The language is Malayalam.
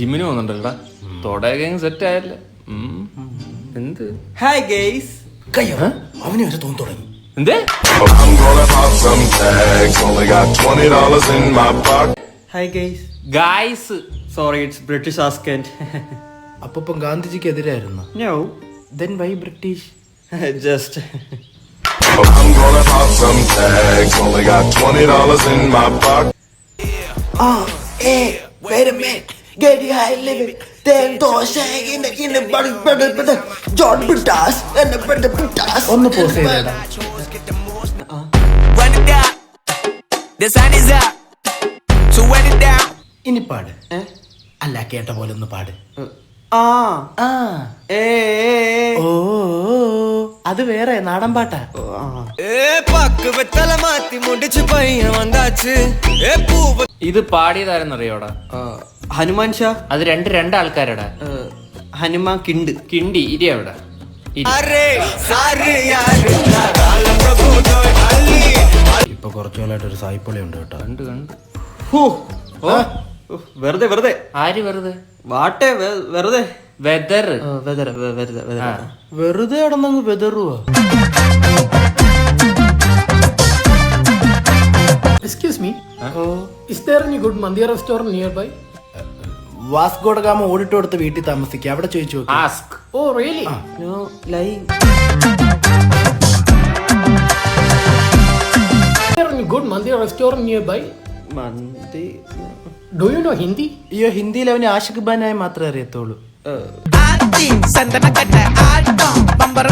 ജിമ്മിന് പോകുന്നുണ്ടല്ലോടാ തൊടയൊക്കെ സെറ്റ് ആയല്ലേ. ഉം. എന്ത്? ഹായ് ഗെയ്സ് കയ്യോ? അവന് വരെ തോന്നി തുടങ്ങി. എന്തേ? I'm gonna pop some tags. Only got twenty dollars in my pocket. Hi guys guys sorry it's British ascend അപ്പൊ ഇപ്പം ഗാന്ധിജിക്ക് എതിരായിരുന്നു no then why British just I'm gonna pop some tags. Only got twenty dollars in my pocket. ഒന്ന് പോസ് ചെയ്തേടാ Run it down. The sun is up. So run it down. ഇനി പാട്. അല്ല കേട്ട പോലെ ഒന്ന് പാട്. ആ. ആ. ഏ. ഓ. പയ്യൻ വേറെ ഏ പാട്ടാ ഇത് പാടിയതാരെന്നറിയോടാ? ഹനുമാൻ ഷാ? അത് രണ്ട് രണ്ട് ആൾക്കാരടാ ഹനുമാൻ കിണ്ട്. കിണ്ടി ഇരി അവിടെ. ഇപ്പൊ കുറച്ചു കാലമായിട്ട് ഒരു സായിപ്പൊളി ഉണ്ട് കേട്ടോ. കണ്ട് കണ്ട്. ഹോ. ഓ വെറുതെ വെറുതെ. ആര് വെറുതെ? വാട്ടെ വെ- വെറുതെ. വെദർ ആ, വെറുതെ കിടന്നങ്ങ് വെതറുവാ Excuse me. Is there any good Mandir restaurant nearby? Vasco da Gama ഓടിട്ട് കൊടുത്ത് വീട്ടിൽ താമസിക്കുക അവിടെ ചോദിച്ചു. Ask Oh, really? No lie Is there any good Mandir restaurant nearby? മന്തി. ഡു യു നോ ഹിന്ദി അയ്യോ ഹിന്ദിയിൽ അവന് ആഷിഖ് ബാനായി മാത്രമേ അറിയത്തുള്ളൂ. ബമ്പർ